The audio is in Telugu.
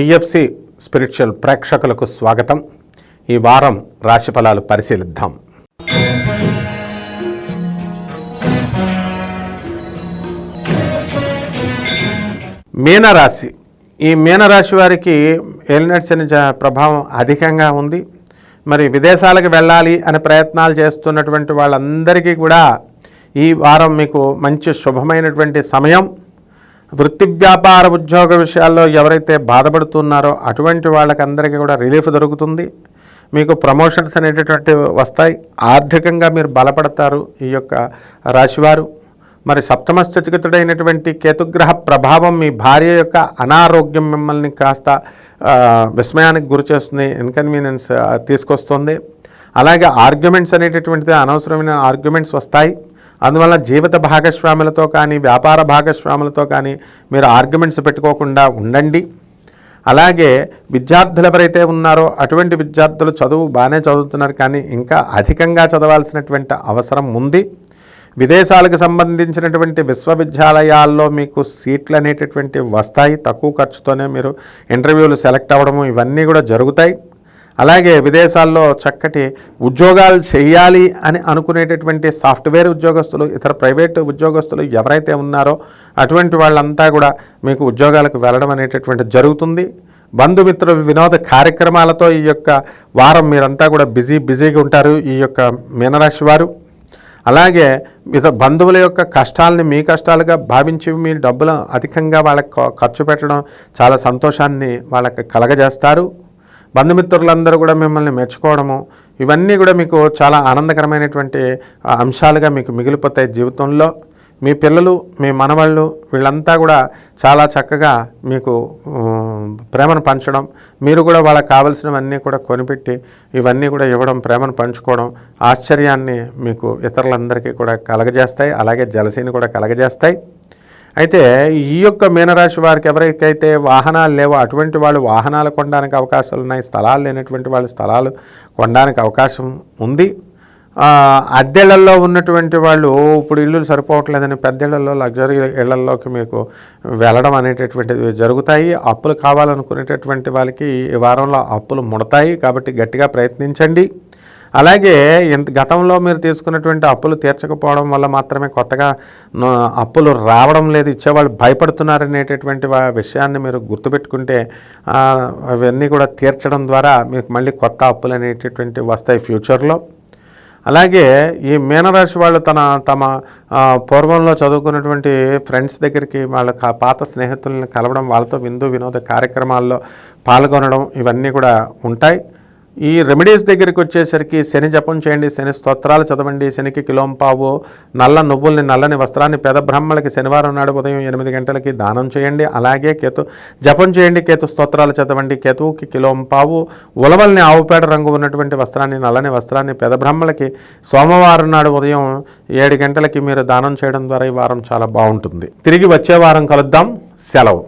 టిఎఫ్సి స్పిరిచువల్ ప్రేక్షకులకు స్వాగతం. ఈ వారం రాశిఫలాలు పరిశీలిద్దాం. మీనరాశి. ఈ మీనరాశి వారికి ఎలినట్స్ అనే ప్రభావం అధికంగా ఉంది. మరి విదేశాలకు వెళ్ళాలి అనే ప్రయత్నాలు చేస్తున్నటువంటి వాళ్ళందరికీ కూడా ఈ వారం మీకు మంచి శుభమైనటువంటి సమయం. వృత్తి వ్యాపార ఉద్యోగ విషయాల్లో ఎవరైతే బాధపడుతున్నారో అటువంటి వాళ్ళకందరికీ కూడా రిలీఫ్ దొరుకుతుంది. మీకు ప్రమోషన్స్ అనేటటువంటి వస్తాయి. ఆర్థికంగా మీరు బలపడతారు ఈ యొక్క రాశివారు. మరి సప్తమ స్థితిగతుడైనటువంటి కేతుగ్రహ ప్రభావం మీ భార్య యొక్క అనారోగ్యం మిమ్మల్ని కాస్త విస్మయానికి గురి చేస్తుంది ఇన్కన్వీనియన్స్ తీసుకొస్తుంది. అలాగే ఆర్గ్యుమెంట్స్ అనేటటువంటిది అనవసరమైన ఆర్గ్యుమెంట్స్ వస్తాయి. అందువల్ల జీవిత భాగస్వాములతో కానీ వ్యాపార భాగస్వాములతో కానీ మీరు ఆర్గ్యుమెంట్స్ పెట్టుకోకుండా ఉండండి. అలాగే విద్యార్థులు ఎవరైతే ఉన్నారో అటువంటి విద్యార్థులు చదువు బాగానే చదువుతున్నారు కానీ ఇంకా అధికంగా చదవాల్సినటువంటి అవసరం ఉంది. విదేశాలకు సంబంధించినటువంటి విశ్వవిద్యాలయాల్లో మీకు సీట్లు అనేటటువంటి వస్తాయి. తక్కువ ఖర్చుతోనే మీరు ఇంటర్వ్యూలు సెలెక్ట్ అవ్వడము ఇవన్నీ కూడా జరుగుతాయి. అలాగే విదేశాల్లో చక్కటి ఉద్యోగాలు చేయాలి అని అనుకునేటటువంటి సాఫ్ట్వేర్ ఉద్యోగస్తులు ఇతర ప్రైవేటు ఉద్యోగస్తులు ఎవరైతే ఉన్నారో అటువంటి వాళ్ళంతా కూడా మీకు ఉద్యోగాలకు వెళ్ళడం అనేటటువంటి జరుగుతుంది. బంధుమిత్రుల వినోద కార్యక్రమాలతో ఈ యొక్క వారం మీరంతా కూడా బిజీ బిజీగా ఉంటారు ఈ యొక్క మీనరాశి వారు. అలాగే ఇత బంధువుల యొక్క కష్టాలని మీ కష్టాలుగా భావించి మీ డబ్బులు అధికంగా వాళ్ళకి ఖర్చు పెట్టడం చాలా సంతోషాన్ని వాళ్ళకి కలగజేస్తారు. బంధుమిత్రులందరూ కూడా మిమ్మల్ని మెచ్చుకోవడము ఇవన్నీ కూడా మీకు చాలా ఆనందకరమైనటువంటి అంశాలుగా మీకు మిగిలిపోతాయి జీవితంలో. మీ పిల్లలు మీ మనవాళ్ళు వీళ్ళంతా కూడా చాలా చక్కగా మీకు ప్రేమను పంచడం మీరు కూడా వాళ్ళకి కావలసినవన్నీ కూడా కొనిపెట్టి ఇవన్నీ కూడా ఇవ్వడం ప్రేమను పంచుకోవడం ఆశ్చర్యాన్ని మీకు ఇతరులందరికీ కూడా కలగజేస్తాయి. అలాగే జలసీని కూడా కలగజేస్తాయి. అయితే ఈ యొక్క మీనరాశి వారికి ఎవరికైతే వాహనాలు లేవో అటువంటి వాళ్ళు వాహనాలు కొనడానికి అవకాశాలు ఉన్నాయి స్థలాలు లేనటువంటి వాళ్ళు స్థలాలు కొనడానికి అవకాశం ఉంది. అద్దెళ్ళలో ఉన్నటువంటి వాళ్ళు ఇప్పుడు ఇల్లు సరిపోవట్లేదని పెద్దళ్ళలో లగ్జరీ ఇళ్ళలోకి మీకు వెళ్ళడం అనేటటువంటివి జరుగుతాయి. అప్పులు కావాలనుకునేటటువంటి వాళ్ళకి ఈ వారంలో అప్పులు ముడతాయి. కాబట్టి గట్టిగా ప్రయత్నించండి. అలాగే ఇంత గతంలో మీరు తీసుకున్నటువంటి అప్పులు తీర్చకపోవడం వల్ల మాత్రమే కొత్తగా అప్పులు రావడం లేదు ఇచ్చేవాళ్ళు భయపడుతున్నారనేటటువంటి విషయాన్ని మీరు గుర్తుపెట్టుకుంటే అవన్నీ కూడా తీర్చడం ద్వారా మీకు మళ్ళీ కొత్త అప్పులు అనేటటువంటి వస్తాయి ఫ్యూచర్లో. అలాగే ఈ మీనరాశి వాళ్ళు తన తమ పూర్వంలో చదువుకున్నటువంటి ఫ్రెండ్స్ దగ్గరికి వాళ్ళ కా- పాత స్నేహితులను కలవడం వాళ్ళతో విందు వినోద కార్యక్రమాల్లో పాల్గొనడం ఇవన్నీ కూడా ఉంటాయి. ఈ రెమెడీస్ దగ్గరికి వచ్చేసరికి శని జపం చేయండి శని స్తోత్రాలు చదవండి శనికి కిలోంపావు నల్ల నువ్వుల్ని నల్లని వస్త్రాన్ని పెద బ్రహ్మలకి శనివారం నాడు ఉదయం ఎనిమిది గంటలకి దానం చేయండి. అలాగే కేతు జపం చేయండి కేతు స్తోత్రాలు చదవండి కేతువుకి కిలోంపావు ఉలవల్ని ఆవుపేడ రంగు ఉన్నటువంటి వస్త్రాన్ని నల్లని వస్త్రాన్ని పెద బ్రహ్మలకి సోమవారం నాడు ఉదయం ఏడు గంటలకి మీరు దానం చేయడం ద్వారా ఈ వారం చాలా బాగుంటుంది. తిరిగి వచ్చే వారం కలుద్దాం. సెలవు.